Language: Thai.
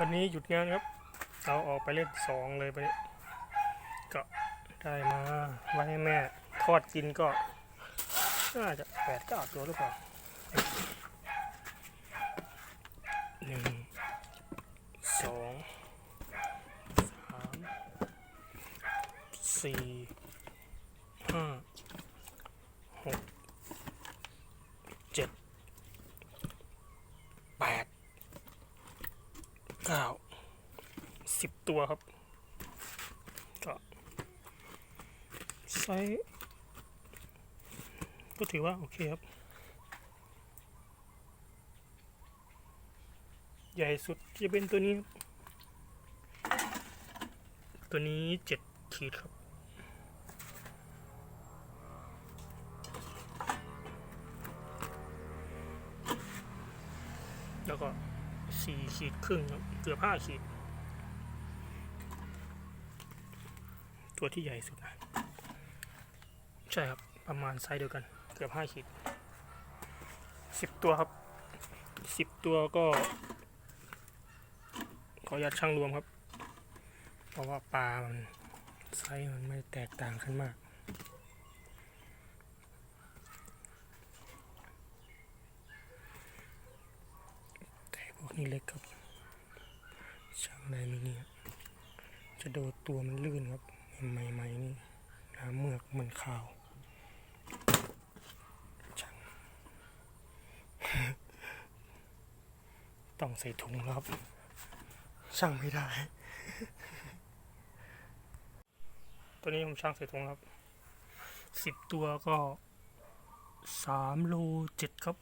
วันนี้หยุดงานครับ เราออกไปเล่นสองเลยไปก็ได้มาไว้ให้แม่ทอดกินก็น่าจะแปดเก้าตัวหรือเปล่าหนึ่งสองสามสี่ห้าหกเจ็ดแปด เก้าสิบตัวครับ ก็ไซส์ก็ถือว่า โอเคครับ ใหญ่สุดจะเป็นตัวนี้ ตัวนี้เจ็ดขีดครับแล้วก็ สี่ขีดครึ่งครับเกือบห้าขีด ตัวที่ใหญ่สุดนะใช่ครับประมาณไซส์เดียวกัน เกือบห้าขีดสิบตัวครับสิบตัวก็ ขออนุญาตช่างรวมครับ เพราะว่าปลามันไซส์มันไม่แตกต่างกันมาก แต่พวก นี้เล็กครับ ช่างได้ไหมเนี่จะโดนตัวมันลื่นครับใหม่ๆนี่น้ำเมือกเหมันขาวช่างต้องใส่ถุงครับ ช่างไม่ได้ ตัวนี้ผมช่างใส่ถุงครับสิบตัวก็สามโลเจ็ดครับ